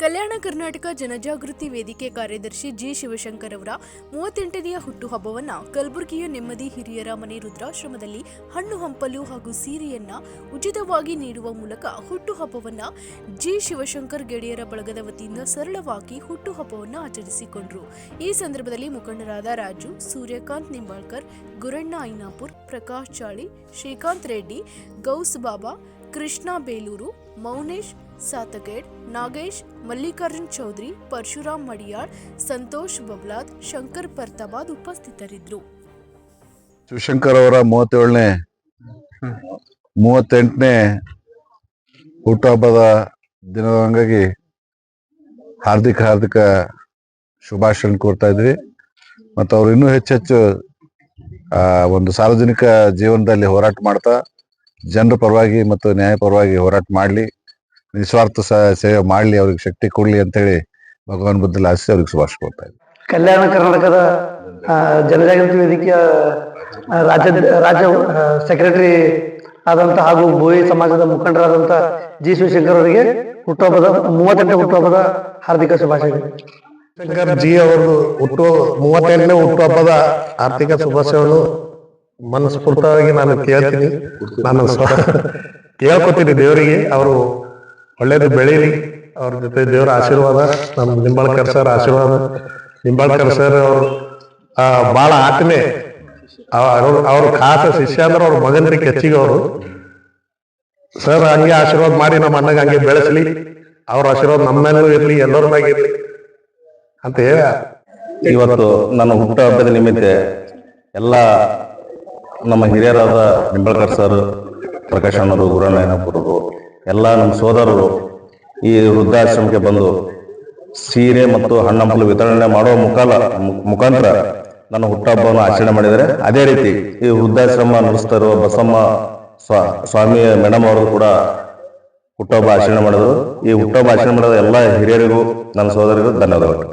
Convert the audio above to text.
ಕಲ್ಯಾಣ ಕರ್ನಾಟಕ ಜನಜಾಗೃತಿ ವೇದಿಕೆ ಕಾರ್ಯದರ್ಶಿ ಜಿ ಶಿವಶಂಕರ್ ಅವರ ಮೂವತ್ತೆಂಟನೆಯ ಹುಟ್ಟುಹಬ್ಬವನ್ನು ಕಲಬುರಗಿಯ ನೆಮ್ಮದಿ ಹಿರಿಯರ ಮನೆ ರುದ್ರಾಶ್ರಮದಲ್ಲಿ ಹಣ್ಣು ಹಂಪಲು ಹಾಗೂ ಸೀರೆಯನ್ನು ಉಚಿತವಾಗಿ ನೀಡುವ ಮೂಲಕ ಹುಟ್ಟುಹಬ್ಬವನ್ನು ಜಿ ಶಿವಶಂಕರ್ ಗೆಳೆಯರ ಬಳಗದ ವತಿಯಿಂದ ಸರಳವಾಗಿ ಹುಟ್ಟುಹಬ್ಬವನ್ನು ಆಚರಿಸಿಕೊಂಡರು. ಈ ಸಂದರ್ಭದಲ್ಲಿ ಮುಖಂಡರಾದ ರಾಜು, ಸೂರ್ಯಕಾಂತ್ ನಿಂಬಾಳ್ಕರ್, ಗುರಣ್ಣ ಐನಾಪುರ್, ಪ್ರಕಾಶ್ ಚಾಳಿ, ಶ್ರೀಕಾಂತ್ ರೆಡ್ಡಿ, ಗೌಸ್ ಬಾಬಾ ಕೃಷ್ಣ ಬೇಲೂರು, ಮೌನೇಶ್ ಸಾತಗೇಡ್, ನಾಗೇಶ್ ಮಲ್ಲಿಕಾರ್ಜುನ್ ಚೌಧರಿ, ಪರಶುರಾಮ್ ಮಡಿಯಾಳ್, ಸಂತೋಷ್ ಬಬ್ಲಾದ್, ಶಂಕರ್ ಪರ್ತಾಬಾದ್ ಉಪಸ್ಥಿತರಿದ್ದರು. ಶಿವಶಂಕರ್ ಅವರ ಮೂವತ್ತೇಳನೇ, ಮೂವತ್ತೆಂಟನೇ ಹುಟ್ಟುಹಬ್ಬದ ದಿನದ ಹಂಗಾಗಿ ಹಾರ್ದಿಕ ಹಾರ್ದಿಕ ಶುಭಾಶಯ ಕೋರ್ತಾ ಇದ್ವಿ. ಮತ್ತು ಅವರು ಇನ್ನೂ ಹೆಚ್ಚೆಚ್ಚು ಒಂದು ಸಾರ್ವಜನಿಕ ಜೀವನದಲ್ಲಿ ಹೋರಾಟ ಮಾಡ್ತಾ ಜನರ ಪರವಾಗಿ ಮತ್ತು ನ್ಯಾಯ ಪರವಾಗಿ ಹೋರಾಟ ಮಾಡಲಿ ನಿಸ್ವಾರ್ಥ ಸೇವೆ ಮಾಡಲಿ ಅವ್ರಿಗೆ ಶಕ್ತಿ ಕೊಡ್ಲಿ ಅಂತೇಳಿ ಭಗವಾನ್ ಬುದ್ಧ ಆಶಿಸಿ ಅವ್ರಿಗೆ ಶುಭಾಶ ಕೊಡ್ತಾ ಇದ್ವಿ. ಕಲ್ಯಾಣ ಕರ್ನಾಟಕದ ಜನಜಾಗೃತಿ ವೇದಿಕೆಯ ರಾಜ್ಯ ರಾಜ್ಯ ಸೆಕ್ರೆಟರಿ ಆದಂತ ಹಾಗೂ ಬೋಯಿ ಸಮಾಜದ ಮುಖಂಡರಾದಂತ ಜಿ ಶಿವಶಂಕರ್ ಅವರಿಗೆ ಹುಟ್ಟುಹಬ್ಬದ ಮೂವತ್ತೆಂಟನೇ ಹುಟ್ಟುಹಬ್ಬದ ಹಾರ್ದಿಕ ಶುಭಾಶಯಗಳು. ಶಂಕರ್ ಜಿ ಅವರು ಹುಟ್ಟು ಮೂವತ್ತೆಂಟನೇ ಹುಟ್ಟುಹಬ್ಬದ ಆರ್ಥಿಕ ಶುಭಾಶಯವನ್ನು ಮನಸ್ಫೂರ್ತವಾಗಿ ನಾನು ಕೇಳ್ತೀನಿ. ನಾನು ಕೇಳ್ಕೊತೀನಿ ದೇವರಿಗೆ. ಅವರು ಒಳ್ಳೇದು ಬೆಳೀಲಿ. ಅವ್ರ ಜೊತೆ ದೇವರ ಆಶೀರ್ವಾದ. ನಮ್ಮ ನಿಂಬಾಳ್ಕರ್ ಸರ್ ಆಶೀರ್ವಾದ. ನಿಂಬಾಳ್ಕರ್ ಸರ್ ಅವರು ಬಹಳ ಆತ್ಮೆ ಅವ್ರ ಖಾಸ ಶಿಷ್ಯ ಅಂದ್ರೆ ಅವ್ರ ಮಗನರಿಗೆ ಕೆಚ್ಚಿಗವರು. ಸರ್, ಹಂಗೆ ಆಶೀರ್ವಾದ ಮಾಡಿ ನಮ್ಮ ಅಣ್ಣಗೆ ಹಂಗೆ ಬೆಳೆಸಲಿ. ಅವ್ರ ಆಶೀರ್ವಾದ ನಮ್ಮ ಮೇಲೂ ಇರ್ಲಿ, ಎಲ್ಲರ ಮ್ಯಾಗ ಅಂತ ಹೇಳಿ ಇವತ್ತು ನನ್ನ ಹುಟ್ಟುಹಬ್ಬದ ನಿಮಿತ್ತ ಎಲ್ಲ ನಮ್ಮ ಹಿರಿಯರಾದ ನಿಂಬಳ್ಕರ್ ಸರ್, ಪ್ರಕಾಶ್ ಅಣ್ಣರು ಗುರುನಾಯನಪುರರು ಎಲ್ಲ ನಮ್ಮ ಸೋದರರು ಈ ವೃದ್ಧಾಶ್ರಮಕ್ಕೆ ಬಂದು ಸೀರೆ ಮತ್ತು ಹಣ್ಣಂಪಲು ವಿತರಣೆ ಮಾಡುವ ಮುಖಾಲ ಮುಖಾಂತರ ನನ್ನ ಹುಟ್ಟಹಬ್ಬವನ್ನು ಆಚರಣೆ ಮಾಡಿದರೆ ಅದೇ ರೀತಿ ಈ ವೃದ್ಧಾಶ್ರಮ ನಡೆಸ್ತಾ ಇರುವ ಬಸಮ್ಮ ಸ್ವಾ, ಸ್ವಾಮಿ ಮೇಡಮ್ ಅವರು ಕೂಡ ಹುಟ್ಟಹಬ್ಬ ಆಚರಣೆ ಮಾಡಿದ್ರು. ಈ ಹುಟ್ಟಹಬ್ಬ ಆಚರಣೆ ಮಾಡಿದ ಎಲ್ಲ ಹಿರಿಯರಿಗೂ, ನನ್ನ ಸೋದರಿಗೂ ಧನ್ಯವಾದಗಳು.